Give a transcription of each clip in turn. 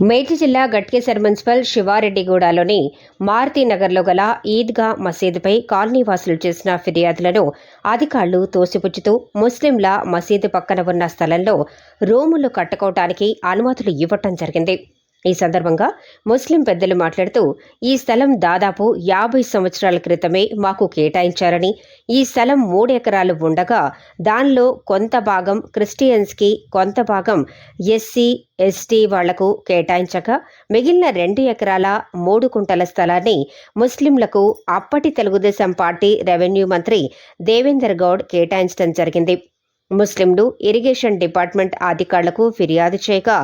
మేడ్చి జిల్లా గట్కేసర్ మున్సిపల్ శివారెడ్డిగూడలోని మారుతి నగర్లో గల ఈద్గా మసీదుపై కాలనీవాసులు చేసిన ఫిర్యాదులను అధికారులు తోసిపుచ్చుతూ ముస్లింల మసీదు పక్కన ఉన్న స్థలంలో రూములు కట్టుకోవటానికి అనుమతులు ఇవ్వటం జరిగింది. ఈ సందర్భంగా ముస్లిం పెద్దలు మాట్లాడుతూ ఈ స్థలం దాదాపు యాభై సంవత్సరాల క్రితమే మాకు కేటాయించారని ఈ స్థలం మూడు ఎకరాలు ఉండగా దానిలో కొంత భాగం క్రిస్టియన్స్కి కొంత భాగం ఎస్సీ ఎస్టీ వాళ్ళకు కేటాయించగా మిగిలిన రెండు ఎకరాల మూడు కుంటల స్థలాన్ని ముస్లింలకు అప్పటి తెలుగుదేశం పార్టీ రెవెన్యూ మంత్రి దేవేందర్ గౌడ్ కేటాయించడం జరిగింది. ముస్లింలు ఇరిగేషన్ డిపార్ట్మెంట్ అధికారులకు ఫిర్యాదు చేయగా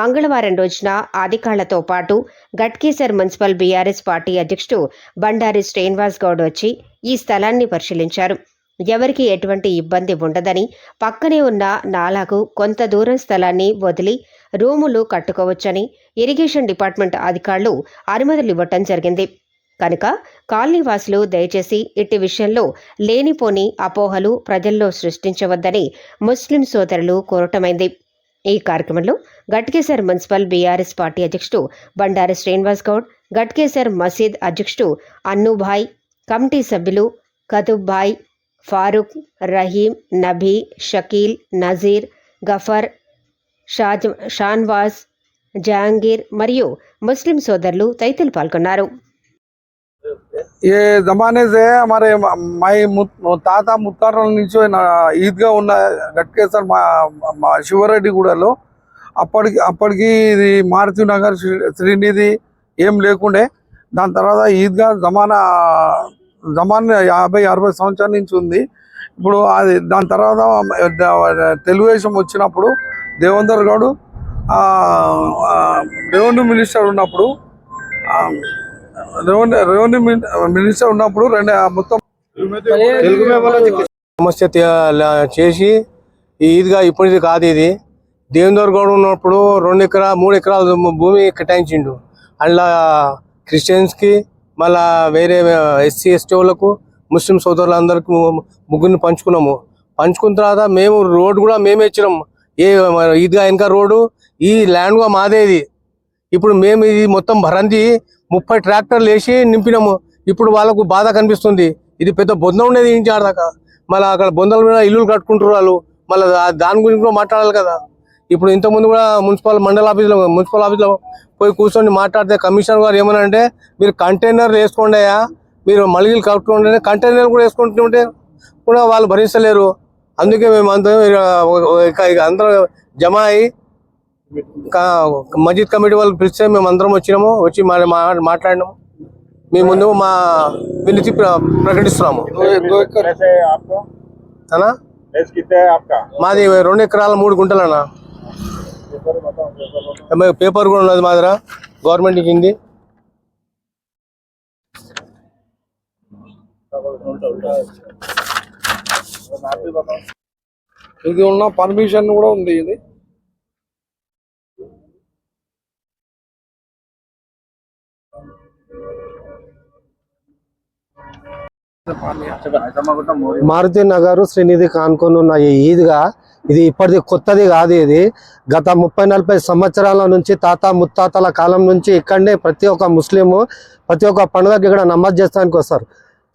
మంగళవారం రోజున అధికారులతో పాటు గట్కేసర్ మున్సిపల్ బీఆర్ఎస్ పార్టీ అధ్యక్షుడు బండారి శ్రీనివాస్ గౌడ్ వచ్చి ఈ స్థలాన్ని పరిశీలించారు. ఎవరికి ఎటువంటి ఇబ్బంది ఉండదని పక్కనే ఉన్న నాలాకు కొంత దూరం స్థలాన్ని వదిలి రూములు కట్టుకోవచ్చని ఇరిగేషన్ డిపార్ట్మెంట్ అధికారులు అనుమతులు ఇవ్వటం జరిగింది. కనుక కాలనీవాసులు దయచేసి ఇట్టి విషయంలో లేనిపోని అపోహలు ప్రజల్లో సృష్టించవద్దని ముస్లిం సోదరులు కోరటమైంది. ఈ కార్యక్రమంలో గట్కేసర్ మున్సిపల్ బీఆర్ఎస్ పార్టీ అధ్యక్షుడు బండారు శ్రీనివాస్ గౌడ్ గట్కేసర్ మసీద్ అధ్యక్షుడు అన్నుభాయ్ కమిటీ సభ్యులు కతుబ్భాయ్ ఫారూక్ రహీం నబీ షకీల్ నజీర్ గఫర్ షాజ్ షాన్వాజ్ జహాంగీర్ మరియు ముస్లిం సోదరులు తదితరులు పాల్గొన్నారు. ఏ జమానేసే మరి మై తాత ముత్తాటల నుంచి ఈద్గా ఉన్న గట్కేశ్వర్ మా మా శివరెడ్డిగూడలో అప్పటికి అప్పటికి ఇది మారుతి నగర్ శ్రీనిధి ఏం లేకుండే దాని తర్వాత ఈద్గా జమానా జమాన్ యాభై అరవై సంవత్సరాల నుంచి ఉంది. ఇప్పుడు అది దాని తర్వాత తెలుగుదేశం వచ్చినప్పుడు దేవేందర్ గౌడ్ రెవెన్యూ మినిస్టర్ ఉన్నప్పుడు రెవెన్యూ రెవెన్యూ మిన్- మినిస్టర్ ఉన్నప్పుడు రెండు మొత్తం సమస్య చేసి ఈ ఈద్గా ఇప్పటిది కాదు ఇది. దేవేందర్ గౌడ్ ఉన్నప్పుడు రెండు ఎకరా మూడు ఎకరాల భూమి కేటాయించిండు. అందులో క్రిస్టియన్స్కి మళ్ళా వేరే ఎస్సీ ఎస్టీ వాళ్ళకు ముస్లిం సోదరులందరికీ ముగ్గురిని పంచుకున్నాము. పంచుకున్న తర్వాత మేము రోడ్ కూడా మేమే ఇచ్చినాం. ఏ ఈద్గా వెనక రోడ్డు ఈ ల్యాండ్ కూడా మాదే ఇది. ఇప్పుడు మేము ఇది మొత్తం భరంది ముప్పై ట్రాక్టర్లు వేసి నింపినాము. ఇప్పుడు వాళ్ళకు బాధ కనిపిస్తుంది. ఇది పెద్ద బొంద ఉండేది ఇంటి ఆడదాకా. మళ్ళీ అక్కడ బొందల మీద ఇల్లులు కట్టుకుంటారు వాళ్ళు. మళ్ళీ దాని గురించి కూడా మాట్లాడాలి కదా. ఇప్పుడు ఇంతకుముందు కూడా మున్సిపల్ మండల ఆఫీస్లో మున్సిపల్ ఆఫీస్లో పోయి కూర్చొని మాట్లాడితే కమిషనర్ గారు ఏమన్నా అంటే మీరు కంటైనర్లు వేసుకోండి మీరు మలిగిలు కట్టుకోండి కంటైనర్ కూడా వేసుకుంటుంటే కూడా వాళ్ళు భరించలేరు. అందుకే మేము అందరం ఇక ఇక అందరం జమ అయ్యి మస్జిద్ కమిటీ వాళ్ళు పిలిస్తే మేము అందరం వచ్చినాము వచ్చి మా మాట్లాడినాము. మేము ముందు మా వినతి ప్రకటిస్తున్నాము. మాది రెండు ఎకరాల మూడు గుంటలు అన్నా పేపర్ కూడా ఉన్నది మా దగ్గర గవర్నమెంట్ కింది. ఇది ఉన్న పర్మిషన్ కూడా ఉంది ఇది. మారుతి నగర్ శ్రీనిధి కానుకొని ఉన్న ఈ ఈద్గా ఇది ఇప్పటిది కొత్తది కాదు ఇది. గత ముప్పై నలభై సంవత్సరాల నుంచి తాత ముత్తాతల కాలం నుంచి ఇక్కడనే ప్రతి ఒక్క ముస్లిము ప్రతి ఒక్క పండుగకి ఇక్కడ నమాజ్ చేస్తానికి వస్తారు.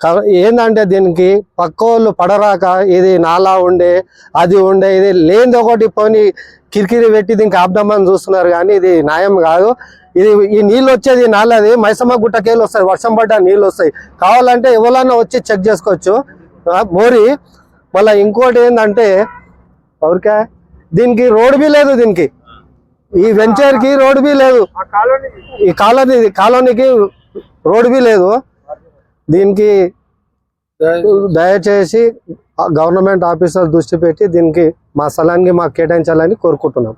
కా- ఏందంటే దీనికి పక్క వాళ్ళు పడరాక ఇది నాలా ఉండే అది ఉండే ఇది లేనిది ఒకటి పోని కిరికిరి పెట్టి దీనికి ఆబ్దామని చూస్తున్నారు కానీ ఇది న్యాయం కాదు. ఇది ఈ నీళ్ళు వచ్చేది నాలది మైసమ్మ గుట్టకేళ్ళు వస్తాయి వర్షం పడ్డ నీళ్ళు వస్తాయి. కావాలంటే ఎవరన్నా వచ్చి చెక్ చేసుకోవచ్చు. మోరి మళ్ళీ ఇంకోటి ఏంటంటే ఎవరికా? దీనికి రోడ్ బి లేదు దీనికి. ఈ వెంచర్కి రోడ్ బి లేదు. ఈ కాలనీ కాలనీకి రోడ్ బి లేదు. దీనికి దయచేసి గవర్నమెంట్ ఆఫీసర్ దృష్టి పెట్టి దీనికి మా స్థలానికి మాకు కేటాయించాలని కోరుకుంటున్నాం.